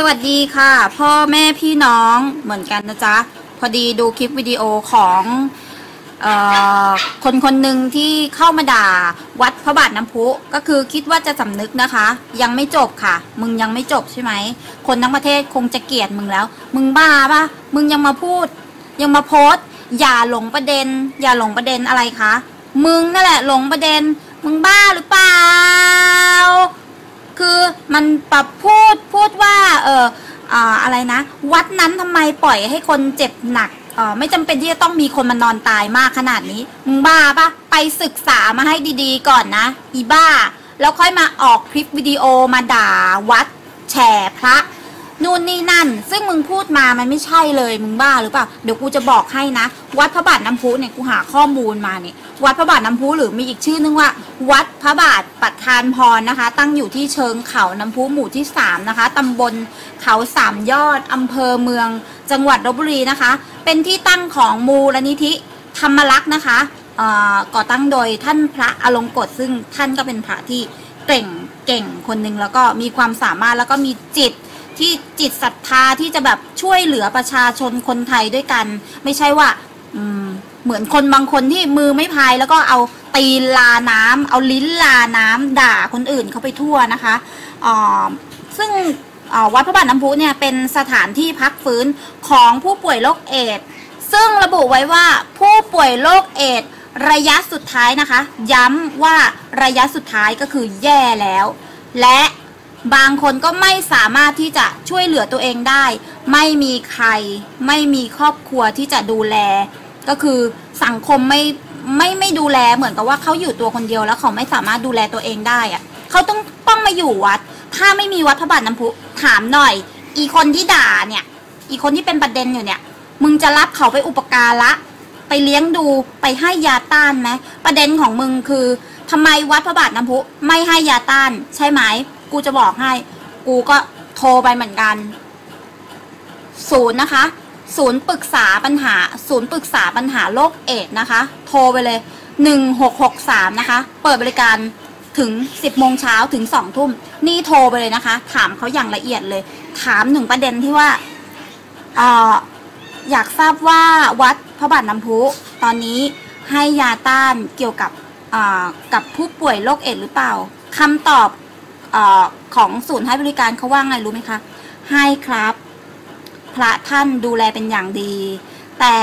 สวัสดีค่ะ พ่อแม่พี่น้องเหมือนกันนะจ๊ะ พอดีดูคลิปวิดีโอของออคนคนหนึ่งที่เข้ามาด่าวัดพระบาทน้ำพุ ก็คือคิดว่าจะสำนึกนะคะ ยังไม่จบค่ะ มึงยังไม่จบใช่ไหม คนทั้งประเทศคงจะเกลียดมึงแล้ว มึงบ้าปะมึงยังมาพูด ยังมาโพสอย่าหลงประเด็น อย่าหลงประเด็นอะไรคะ มึงนั่นแหละหลงประเด็น มึงบ้าหรือเปล่า คือมันปรับพูดพูดว่าเออออะไรนะ วัดนั้นทำไมปล่อยให้คนเจ็บหนักเออไม่จำเป็นที่จะต้องมีคนมานอนตายมากขนาดนี้มึงบ้าปะไปศึกษามาให้ดีๆก่อนนะ อีบ้า แล้วค่อยมาออกคลิปวิดีโอมาด่าวัด แฉพระ นู่นนี่นั่น ซึ่งมึงพูดมามันไม่ใช่เลยมึงบ้าหรือเปล่าเดี๋ยวกูจะบอกให้นะ วัดพระบาทน้ำพุเนี่ยกูหาข้อมูลมาเนี่ยวัดพระบาทน้ำพุหรือมีอีกชื่อนึงว่า วัดพระบาทปัทานพรนะคะ ตั้งอยู่ที่เชิงเขาน้ำพุหมู่ที่3นะคะตำบลเขาสามยอดอำเภอเมือง จังหวัดลบบุรีนะคะ เป็นที่ตั้งของมูลนิธิธรรมรักษ์นะคะก่อตั้งโดยท่านพระอลงกฎซึ่งท่านก็เป็นพระที่เก่งเก่งคนหนึ่งแล้วก็มีความสามารถแล้วก็มีจิต ที่จิตศรัทธาที่จะแบบช่วยเหลือประชาชนคนไทยด้วยกัน ไม่ใช่ว่าเหมือนคนบางคนที่มือไม่พายแล้วก็เอาตีนลาน้ำเอาลิ้นลาน้ำด่าคนอื่นเขาไปทั่วนะคะอ่าซึ่งวัดพระบาทน้ำพุเนี่ยเป็นสถานที่พักฟื้นของผู้ป่วยโรคเอดส์ซึ่งระบุไว้ว่าผู้ป่วยโรคเอดส์ระยะสุดท้ายนะคะ ย้ำว่าระยะสุดท้ายก็คือแย่แล้ว และ บางคนก็ไม่สามารถที่จะช่วยเหลือตัวเองได้ ไม่มีใคร ไม่มีครอบครัวที่จะดูแล ก็คือสังคมไม่ไม่ไม่ดูแลเหมือนกับว่าเขาอยู่ตัวคนเดียวแล้วเขาไม่สามารถดูแลตัวเองได้อะเขาต้องต้องมาอยู่วัด ถ้าไม่มีวัดพระบาทน้ำพุถามหน่อย อีคนที่ด่าเนี่ย อีคนที่เป็นประเด็นอยู่เนี่ย มึงจะรับเขาไปอุปการะไปเลี้ยงดูไปให้ยาต้านไหมประเด็นของมึงคือทำไมวัดพระบาทน้ำพุไม่ให้ยาต้านใช่ไหม กูจะบอกให้ กูก็โทรไปเหมือนกัน ศูนย์นะคะ ศูนย์ปรึกษาปัญหา ศูนย์ปรึกษาปัญหาโรคเอดนะคะ โทรไปเลย1663นะคะ เปิดบริการถึง10โมงเช้าถึง2ทุ่ม นี่โทรไปเลยนะคะ ถามเขาอย่างละเอียดเลย ถามหนึ่งประเด็นที่ว่าเอ่ออยากทราบว่าวัดพระบาทน้ำพุตอนนี้ให้ยาต้านเกี่ยวกับอ่ากับผู้ป่วยโรคเอดหรือเปล่าคำตอบ ออของศูนย์ให้บริการเขาว่าไงรู้ไหมคะ ให้ครับ พระท่านดูแลเป็นอย่างดี แต่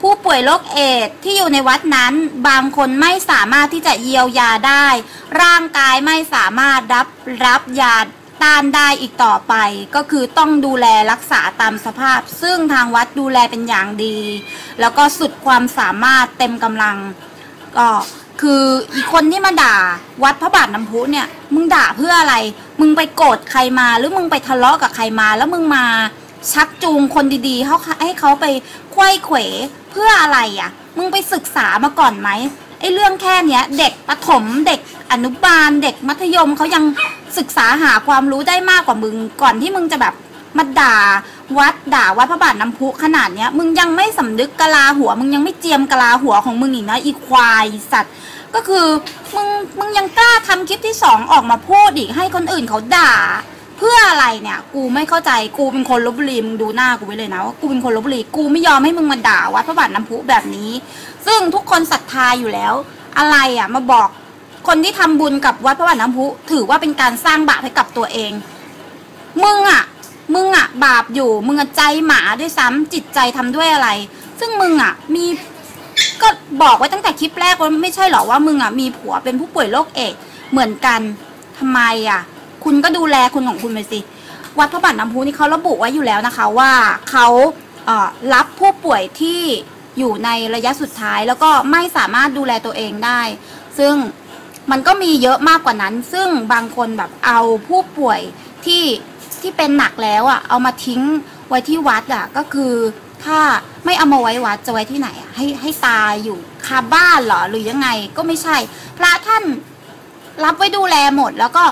ผู้ป่วยโรคเอดส์ที่อยู่ในวัดนั้น บางคนไม่สามารถที่จะเยียวยาได้ ร่างกายไม่สามารถรับรับยาต้านได้อีกต่อไป ก็คือต้องดูแลรักษาตามสภาพ ซึ่งทางวัดดูแลเป็นอย่างดี แล้วก็สุดความสามารถเต็มกำลังก็ คืออีกคนที่มาด่าวัดพระบาทน้ำพุเนี่ย มึงด่าเพื่ออะไร มึงไปโกรธใครมาหรือมึงไปทะเลาะกับใครมา แล้วมึงมาชักจูงคนดีๆเขาให้เขาไปควยเขวเพื่ออะไรอะ มึงไปศึกษามาก่อนไหมไอ้เรื่องแค่เนี้ย เด็กประถมเด็กอนุบาล เด็กมัธยมเขายังศึกษาหาความรู้ได้มากกว่ามึงก่อนที่มึงจะแบบ มาด่าวัดด่าวัดพระบาทน้ำพุขนาดเนี้ย มึงยังไม่สำนึกกะลาหัว มึงยังไม่เจียมกะลาหัวของมึงอีกนะอีควายสัตว์ ก็คือมึงมึงยังกล้าทำคลิปที่สองออกมาพูดอีกให้คนอื่นเขาด่า เพื่ออะไรเนี่ย กูไม่เข้าใจกูเป็นคนลบบุรีมึงดูหน้ากูไว้เลยนะว่ากูเป็นคนลบบุรีกูไม่ยอมให้มึงมาด่าวัดพระบาทน้ำพุแบบนี้ ซึ่งทุกคนศรัทธาอยู่แล้ว อะไรอะมาบอกคนที่ทำบุญกับวัดพระบาทน้ำพุถือว่าเป็นการสร้างบาปให้กับตัวเอง มึงอะ มึงอะบาปอยู่ มึงอะใจหมาด้วยซ้ำจิตใจทำด้วยอะไร ซึ่งมึงอะมีก็บอกไว้ตั้งแต่คลิปแรกว่าไม่ใช่หรอว่ามึงอะมีผัวเป็นผู้ป่วยโรคเอดเหมือนกันทำไมอะคุณก็ดูแลคุณของคุณไปสิวัดพระบาทน้ำพุนี่เขาระบุไว้อยู่แล้วนะคะว่าเขาเอ่อรับผู้ป่วยที่อยู่ในระยะสุดท้ายแล้วก็ไม่สามารถดูแลตัวเองได้ ซึ่งมันก็มีเยอะมากกว่านั้น ซึ่งบางคนแบบเอาผู้ป่วยที่ ที่เป็นหนักแล้วอะ เอามาทิ้งไว้ที่วัดอะ ก็คือถ้าไม่เอามาไว้วัดจะไว้ที่ไหนอะให้ให้ตายอยู่คาบ้านเหรอหรือยังไงก็ไม่ใช่ พระท่านรับไว้ดูแลหมดแล้วก็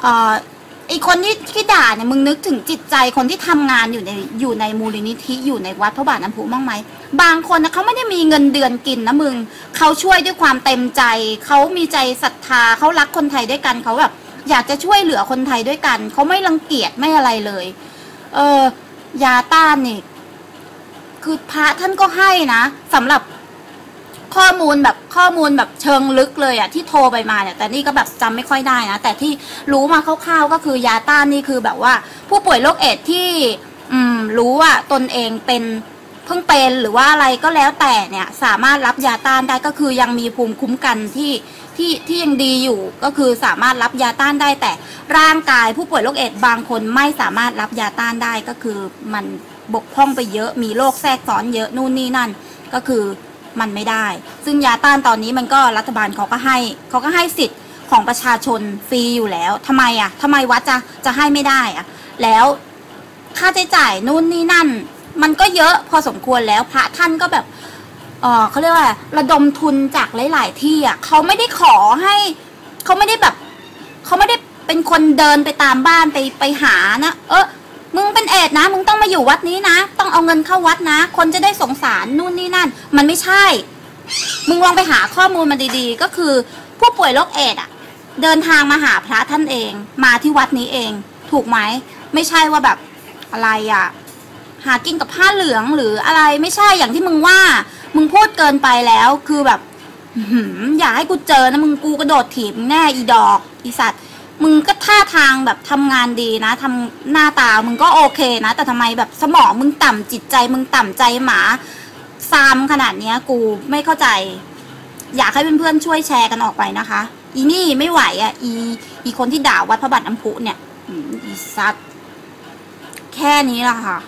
เอ่อไอคนที่ที่ด่าเนี่ยมึงนึกถึงจิตใจคนที่ทำงานอยู่ในอยู่ในมูลนิธิอยู่ในวัดพระบาทน้ำพุบ้างไหมบางคนนะเขาไม่ได้มีเงินเดือนกินนะมึงเขาช่วยด้วยความเต็มใจเขามีใจศรัทธาเขารักคนไทยด้วยกันเขาแบบ อยากจะช่วยเหลือคนไทยด้วยกัน เขาไม่รังเกียจไม่อะไรเลย เออยาต้านนี่คือพระท่านก็ให้นะสำหรับข้อมูลแบบข้อมูลแบบเชิงลึกเลยอะที่โทรไปมาเนี่ย แต่นี่ก็แบบจำไม่ค่อยได้นะ แต่ที่รู้มาคร่าวๆก็คือยาต้านนี่คือแบบว่า ผู้ป่วยโรคเอดส์ที่อืมรู้ว่าตนเองเป็นเพิ่งเป็นหรือว่าอะไรก็แล้วแต่เนี่ย สามารถรับยาต้านได้ก็คือยังมีภูมิคุ้มกันที่ ที่ที่ยังดีอยู่ก็คือสามารถรับยาต้านได้ แต่ร่างกายผู้ป่วยโรคเอดส์บางคนไม่สามารถรับยาต้านได้ก็คือมันบกพร่องไปเยอะมีโรคแทรกซ้อนเยอะนู่นนี่นั่นก็คือมันไม่ได้ ซึ่งยาต้านตอนนี้มันก็รัฐบาลเขาก็ให้เขาก็ให้สิทธิ์ของประชาชนฟรีอยู่แล้วทำไมอะทำไมวัดจะจะให้ไม่ได้อะแล้วค่าใช้จ่ายนู่นนี่นั่น มันก็เยอะพอสมควรแล้วพระท่านก็แบบ เออเขาเรียกว่าระดมทุนจากหลาย ๆ ที่อะเขาไม่ได้ขอให้เขาไม่ได้แบบเขาไม่ได้เป็นคนเดินไปตามบ้านไปไปหานะเออมึงเป็นเอดนะ มึงต้องมาอยู่วัดนี้นะ ต้องเอาเงินเข้าวัดนะ คนจะได้สงสารนู่นนี่นั่น มันไม่ใช่ มึงลองไปหาข้อมูลมาดีๆ ก็คือ ผู้ป่วยโรคเอดอะ เดินทางมาหาพระท่านเอง มาที่วัดนี้เอง ถูกไหมไม่ใช่ว่าแบบอะไรอะ หากินกับผ้าเหลืองหรืออะไรไม่ใช่อย่างที่มึงว่า มึงพูดเกินไปแล้วคือแบบอยากให้กูเจอนะมึงกูกระโดดถีบแน่อีดอกอีสัตว์มึงก็ท่าทางแบบทำงานดีนะทำหน้าตามึงก็โอเคนะ แต่ทำไมแบบสมองมึงต่ำจิตใจ มึงต่ำใจหมาซามขนาดเนี้ย กูไม่เข้าใจ อยากให้เพื่อนๆช่วยแชร์กันออกไปนะคะ อีนี่ไม่ไหวอะ อี อีคนที่ด่าวัดพระบาทน้ำพุเนี่ยอีสัตว์แค่นี้ละค่ะ